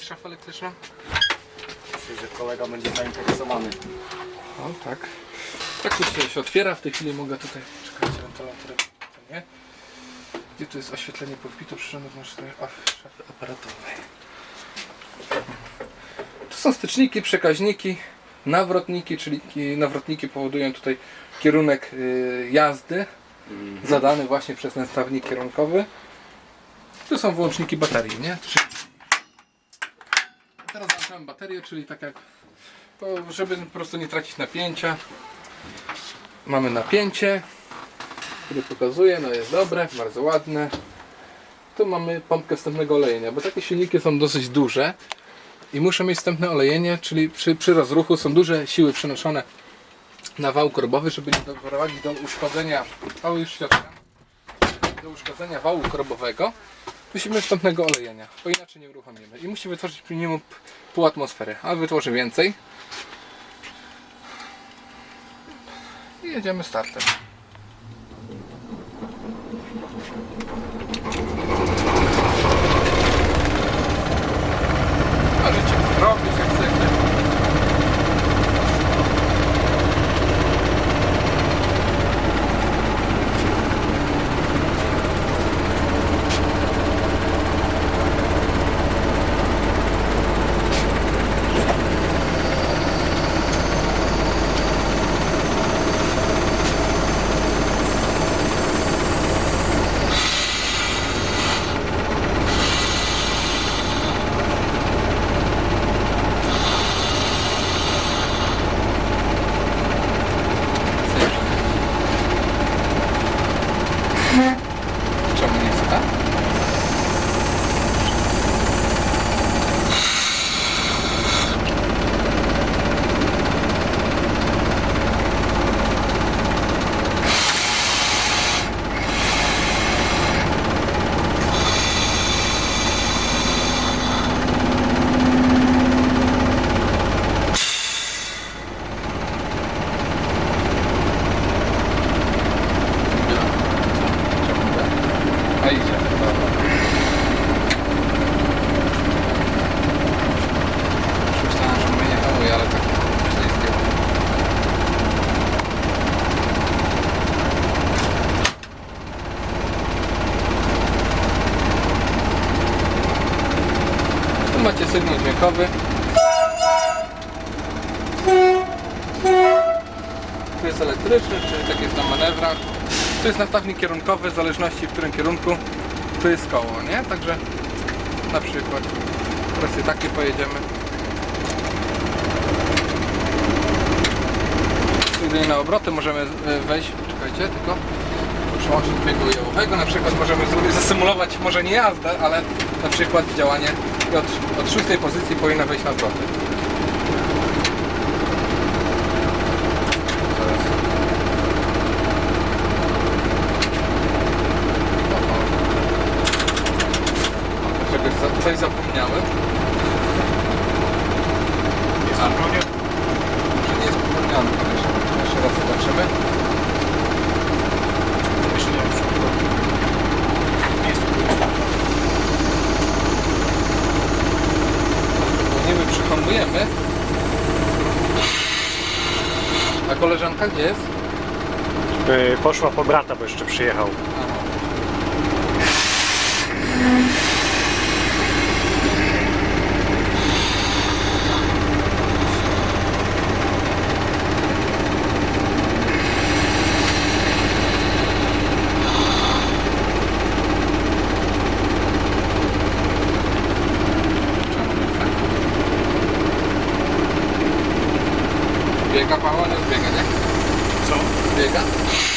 Szafa elektryczna? Myślę, że kolega będzie zainteresowany. O, tak. Tak to się, otwiera. W tej chwili mogę tutaj... Czekajcie, wentylator. To nie. Gdzie tu jest oświetlenie pulpitu przyrządów maszynowych af- szafy aparatowej? Tu są styczniki, przekaźniki, nawrotniki, czyli ki- nawrotniki powodują tutaj kierunek y, jazdy zadany właśnie przez ten stawnik kierunkowy. Tu są wyłączniki baterii, nie? Teraz włączamy baterię, czyli tak jak żeby po prostu nie tracić napięcia. Mamy napięcie, które pokazuje, no jest dobre, bardzo ładne. Tu mamy pompkę wstępnego olejenia, bo takie silniki są dosyć duże i muszą mieć wstępne olejenie, czyli przy, przy rozruchu są duże siły przenoszone na wał korbowy, żeby nie doprowadzić do uszkodzenia, o już do uszkodzenia wału korbowego. Musimy wstępnego olejenia, bo inaczej nie uruchomimy. I musi wytworzyć minimum pół atmosfery, ale wytworzy więcej. I jedziemy startem. Możecie robić jak chcecie. Czemu nie chce, tak? A idzie. Dobra. Już Myślałem, że mnie nie hamuje, ale tak źle jest zdjęło. Tu macie sygnał dźwiękowy. Tu jest elektryczny, czyli tak jest na manewrach. Tu jest nastawnik kierunkowy, w zależności w którym kierunku tu jest koło, nie? Także na przykład teraz sobie takie pojedziemy. Jedynie na obroty możemy e, wejść, czekajcie, tylko przełączyć biegu jałowego. Na przykład możemy zasymulować może nie jazdę, ale na przykład działanie od, od szóstej pozycji powinna wejść na obroty. Zaraz. Czegoś za, coś zapomniałem. Jest to drogie? Może nie jest zapomniane. Jeszcze, jeszcze raz zobaczymy. Jeszcze nie wiem, Nie jest to drogie. Niby A koleżanka gdzie jest? Yy, Poszła po brata, bo jeszcze przyjechał. Aha. Pega para onde? Pega, né? So, BK.